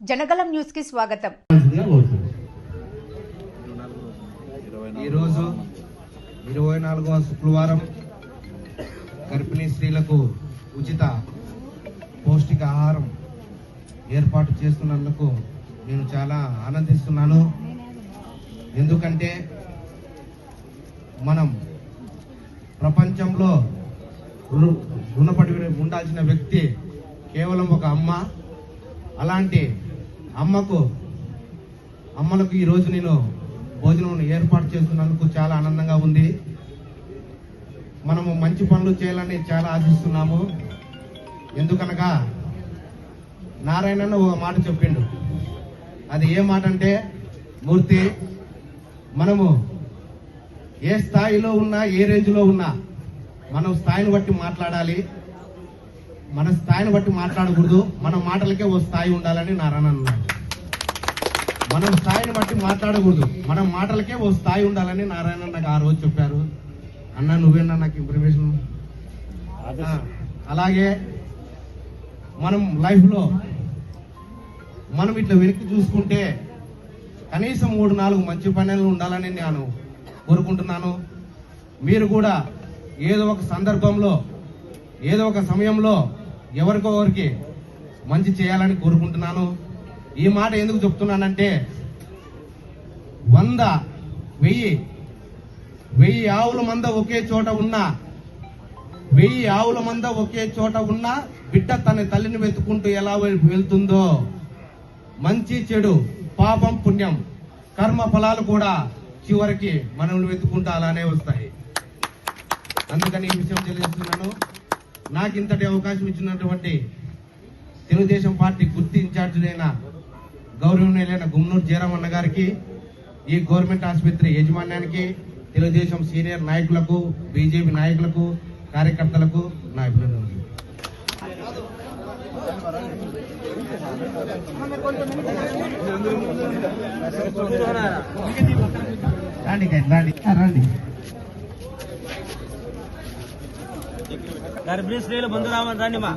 జనగలం న్యూస్కి స్వాగతం. ఈరోజు ఇరవై నాలుగవ శుక్రవారం గర్భిణీ స్త్రీలకు ఉచిత పౌష్టిక ఆహారం ఏర్పాటు చేస్తున్నందుకు నేను చాలా ఆనందిస్తున్నాను. ఎందుకంటే మనం ప్రపంచంలో రుణపడి ఉండాల్సిన వ్యక్తి కేవలం ఒక అమ్మ. అలాంటి అమ్మకు అమ్మలకు ఈరోజు నేను భోజనం ఏర్పాటు చేస్తున్నందుకు చాలా ఆనందంగా ఉంది. మనము మంచి పనులు చేయాలని చాలా ఆశిస్తున్నాము. ఎందుకనగా నారాయణన్న ఒక మాట చెప్పిండు. అది ఏ మాట అంటే మూర్తి మనము ఏ స్థాయిలో ఉన్నా ఏ రేంజ్లో ఉన్నా మనం స్థాయిని బట్టి మాట్లాడాలి. మన స్థాయిని బట్టి మాట్లాడకూడదు. మన మాటలకే ఓ స్థాయి ఉండాలని నారాయణ అన్నాడు. మనం స్థాయిని బట్టి మాట్లాడకూడదు. మన మాటలకే ఓ స్థాయి ఉండాలని నారాయణ నాకు ఆ రోజు చెప్పారు. అన్న నువ్వేనా నాకు ఇన్ఫర్మేషన్ అలాగే మనం లైఫ్లో మనం ఇట్లా వెనక్కి చూసుకుంటే కనీసం మూడు నాలుగు మంచి పనులు ఉండాలని నేను కోరుకుంటున్నాను. మీరు కూడా ఏదో ఒక సందర్భంలో ఏదో ఒక సమయంలో ఎవరికో ఒకరికి మంచి చేయాలని కోరుకుంటున్నాను. ఈ మాట ఎందుకు చెప్తున్నానంటే వంద వెయ్యి వెయ్యి ఆవుల మంద ఒకే చోట ఉన్నా వెయ్యి ఆవుల మంద ఒకే చోట ఉన్నా బిడ్డ తన తల్లిని వెతుకుంటూ ఎలా వెళ్తుందో మంచి చెడు పాపం పుణ్యం కర్మ ఫలాలు కూడా చివరికి మనల్ని వెతుకుంటూ అలానే వస్తాయి. అందుకని ఈ విషయం తెలియజేస్తున్నాను. నాకు ఇంతటి అవకాశం ఇచ్చినటువంటి తెలుగుదేశం పార్టీ గుర్తి ఇన్ఛార్జీలైన గౌరవనీయులైన గుమ్నూరు జయరామన్న గారికి ఈ గవర్నమెంట్ ఆసుపత్రి యాజమాన్యానికి తెలుగుదేశం సీనియర్ నాయకులకు బీజేపీ నాయకులకు కార్యకర్తలకు నా అభినందనలు. రండి రండి. రండి. గర్భిణీ స్త్రీలు ముందు రామని రండి మా.